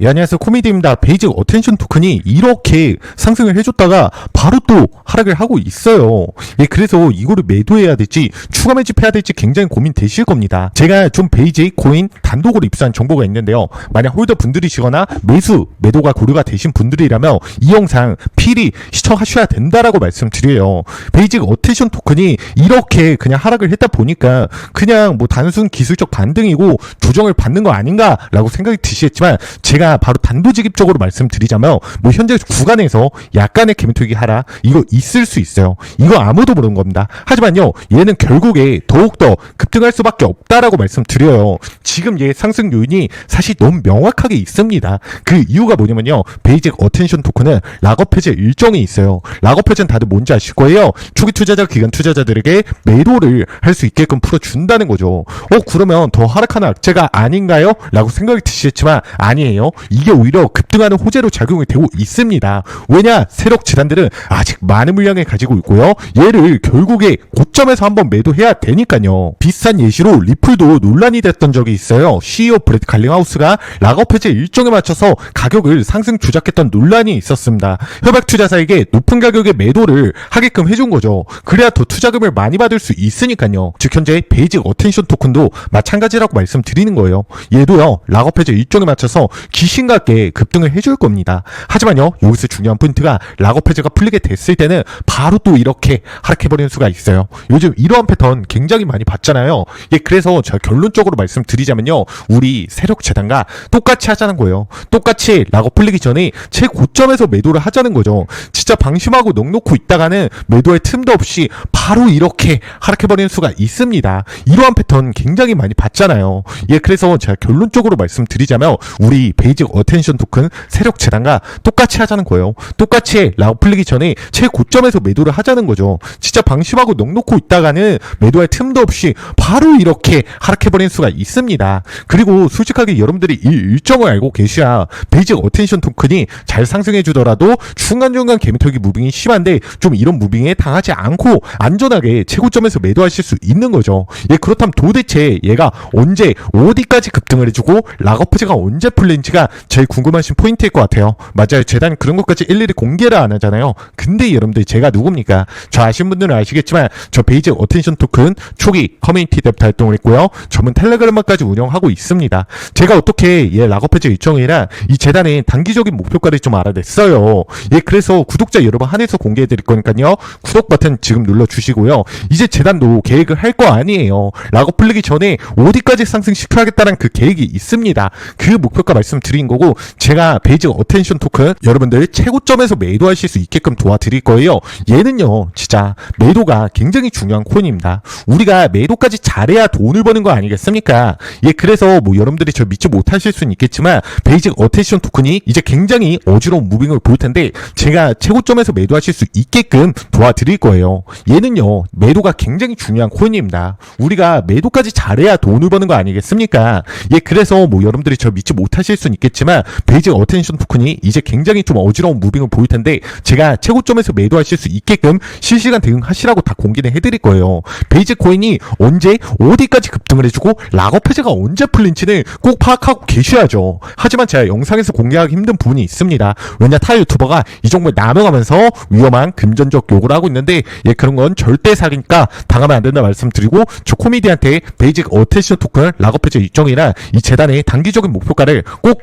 예, 안녕하세요. 코미디입니다. 베이직 어텐션 토큰이 이렇게 상승을 해줬다가 바로 또 하락을 하고 있어요. 예, 그래서 이거를 매도해야 될지 추가 매집해야 될지 굉장히 고민되실 겁니다. 제가 좀 베이직 코인 단독으로 입수한 정보가 있는데요. 만약 홀더 분들이시거나 매수, 매도가 고려가 되신 분들이라면 이 영상 필히 시청하셔야 된다라고 말씀드려요. 베이직 어텐션 토큰이 이렇게 그냥 하락을 했다 보니까 그냥 뭐 단순 기술적 반등이고 조정을 받는 거 아닌가라고 생각이 드시겠지만 제가 바로 단도직입적으로 말씀드리자면 뭐 현재 구간에서 약간의 개미투기 하라 이거 있을 수 있어요. 이거 아무도 모르는 겁니다. 하지만요 얘는 결국에 더욱더 급등할 수밖에 없다라고 말씀드려요. 지금 얘 상승 요인이 사실 너무 명확하게 있습니다. 그 이유가 뭐냐면요 베이직 어텐션 토큰은 락업 해제 일정이 있어요. 락업 해제는 다들 뭔지 아실 거예요. 초기 투자자 기간 투자자들에게 매도를 할 수 있게끔 풀어준다는 거죠. 어 그러면 더 하락하는 악재가 아닌가요? 라고 생각이 드시겠지만 아니에요. 이게 오히려 급등하는 호재로 작용이 되고 있습니다. 왜냐 세력 재단들은 아직 많은 물량을 가지고 있고요. 얘를 결국에 고점에서 한번 매도해야 되니까요. 비슷한 예시로 리플도 논란이 됐던 적이 있어요. CEO 브레드 갈링하우스가 락업 해제 일정에 맞춰서 가격을 상승 조작했던 논란이 있었습니다. 협약 투자사에게 높은 가격에 매도를 하게끔 해준 거죠. 그래야 더 투자금을 많이 받을 수 있으니까요. 즉 현재 베이직 어텐션 토큰도 마찬가지라고 말씀드리는 거예요. 얘도요 락업 해제 일정에 맞춰서 귀신 같게 급등을 해줄 겁니다. 하지만요 여기서 중요한 포인트가 락업 해제가 풀리게 됐을 때는 바로 또 이렇게 하락해버리는 수가 있어요. 요즘 이러한 패턴 굉장히 많이 봤잖아요. 예 그래서 제가 결론적으로 말씀드리자면요 우리 세력 재단과 똑같이 하자는 거예요. 똑같이 락업 풀리기 전에 최고점에서 매도를 하자는 거죠. 진짜 방심하고 넉놓고 있다가는 매도의 틈도 없이 바로 이렇게 하락해버리는 수가 있습니다. 이러한 패턴 굉장히 많이 봤잖아요. 예, 그래서 제가 결론적으로 말씀드리자면 우리 베이 직 어텐션 토큰 세력 재단과 똑같이 하자는 거예요. 똑같이 락업 풀리기 전에 최고점에서 매도를 하자는 거죠. 진짜 방심하고 넉놓고 있다가는 매도할 틈도 없이 바로 이렇게 하락해버리는 수가 있습니다. 그리고 솔직하게 여러분들이 이 일정을 알고 계셔야 베이직 어텐션 토큰이 잘 상승해 주더라도 중간중간 개미털기 무빙이 심한데 좀 이런 무빙에 당하지 않고 안전하게 최고점에서 매도하실 수 있는 거죠. 예, 그렇다면 도대체 얘가 언제 어디까지 급등을 해주고 락업프즈가 언제 풀린지가 제일 궁금하신 포인트일 것 같아요. 맞아요. 재단 그런 것까지 일일이 공개를 안 하잖아요. 근데 여러분들 제가 누굽니까? 저 아신 분들은 아시겠지만 저 베이직 어텐션 토큰 초기 커뮤니티 데부터 활동을 했고요. 전문 텔레그램까지 운영하고 있습니다. 제가 어떻게 얘 락업해제 일정이라 이 재단의 단기적인 목표가를 좀 알아냈어요. 예, 그래서 구독자 여러분 한해서 공개해 드릴 거니까요. 구독 버튼 지금 눌러 주시고요. 이제 재단도 계획을 할 거 아니에요. 락업 풀리기 전에 어디까지 상승시켜야겠다는 그 계획이 있습니다. 그 목표가 말씀 드린 거고 제가 베이직 어텐션 토큰 여러분들 최고점에서 매도하실 수 있게끔 도와드릴 거예요. 얘는요, 진짜 매도가 굉장히 중요한 코인입니다. 우리가 매도까지 잘해야 돈을 버는 거 아니겠습니까? 예, 그래서 뭐 여러분들이 저 믿지 못하실 수는 있겠지만 베이직 어텐션 토큰이 이제 굉장히 어지러운 무빙을 보일 텐데 제가 최고점에서 매도하실 수 있게끔 도와드릴 거예요. 얘는요, 매도가 굉장히 중요한 코인입니다. 우리가 매도까지 잘해야 돈을 버는 거 아니겠습니까? 예, 그래서 뭐 여러분들이 저 믿지 못하실 수는 있겠지만 베이직 어텐션 토큰이 이제 굉장히 좀 어지러운 무빙을 보일 텐데 제가 최고점에서 매도하실 수 있게끔 실시간 대응하시라고 다 공개를 해드릴 거예요. 베이직 코인이 언제 어디까지 급등을 해주고 락업 해제가 언제 풀린지는 꼭 파악하고 계셔야죠. 하지만 제가 영상에서 공개하기 힘든 부분이 있습니다. 왜냐 타 유튜버가 이 정보를 남용하면서 위험한 금전적 요구를 하고 있는데 예 그런 건 절대 사기니까 당하면 안 된다 말씀드리고 저 코미디한테 베이직 어텐션 토큰 락업 해제 일정이나 이 재단의 단기적인 목표가를 꼭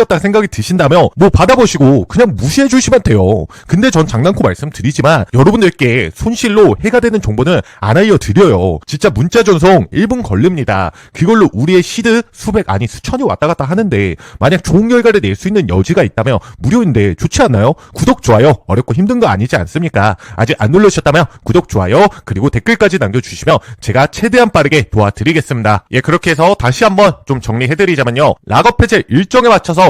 틀렸다 생각이 드신다면 뭐 받아보시고 그냥 무시해 주시면 돼요. 근데 전 장난코 말씀드리지만 여러분들께 손실로 해가 되는 정보는 안 알려드려요. 진짜 문자 전송 1분 걸립니다. 그걸로 우리의 시드 수백 아니 수천이 왔다 갔다 하는데 만약 좋은 결과를 낼 수 있는 여지가 있다면 무료인데 좋지 않나요? 구독 좋아요 어렵고 힘든 거 아니지 않습니까? 아직 안 누르셨다면 구독 좋아요 그리고 댓글까지 남겨주시면 제가 최대한 빠르게 도와드리겠습니다. 예 그렇게 해서 다시 한번 좀 정리해드리자면요 락업 해제 일정에 맞춰서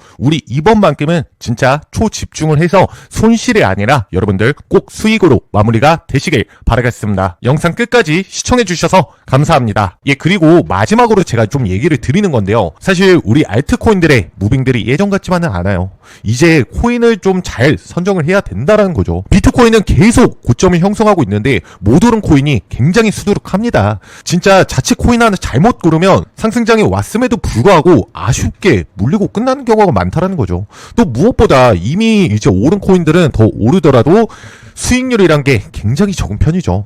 우리 이번만큼은 진짜 초집중을 해서 손실이 아니라 여러분들 꼭 수익으로 마무리가 되시길 바라겠습니다. 영상 끝까지 시청해주셔서 감사합니다. 예, 그리고 마지막으로 제가 좀 얘기를 드리는 건데요. 사실 우리 알트코인들의 무빙들이 예전 같지만은 않아요. 이제 코인을 좀 잘 선정을 해야 된다라는 거죠. 비트코인은 계속 고점을 형성하고 있는데 못 오른 코인이 굉장히 수두룩합니다. 진짜 자칫 코인 하나 잘못 고르면 상승장이 왔음에도 불구하고 아쉽게 물리고 끝나는 경우가 많다라는 거죠. 또 무엇보다 이미 이제 오른 코인들은 더 오르더라도 수익률이란 게 굉장히 적은 편이죠.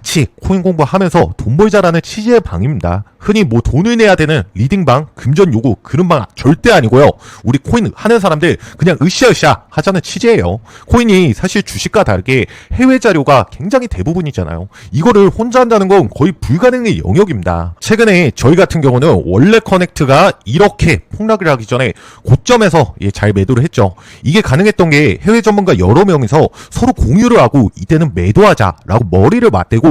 코인 공부하면서 돈 벌자라는 취지의 방입니다. 흔히 뭐 돈을 내야 되는 리딩방, 금전 요구 그런 방 절대 아니고요. 우리 코인 하는 사람들 그냥 으쌰으쌰 하자는 취지예요. 코인이 사실 주식과 다르게 해외 자료가 굉장히 대부분이잖아요. 이거를 혼자 한다는 건 거의 불가능의 영역입니다. 최근에 저희 같은 경우는 원래 커넥트가 이렇게 폭락을 하기 전에 고점에서 예, 잘 매도를 했죠. 이게 가능했던 게 해외 전문가 여러 명이서 서로 공유를 하고 이때는 매도하자라고 머리를 맞대고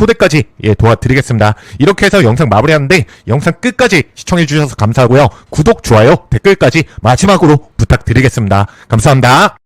초대까지 예, 도와드리겠습니다. 이렇게 해서 영상 마무리하는데 영상 끝까지 시청해주셔서 감사하고요. 구독, 좋아요, 댓글까지 마지막으로 부탁드리겠습니다. 감사합니다.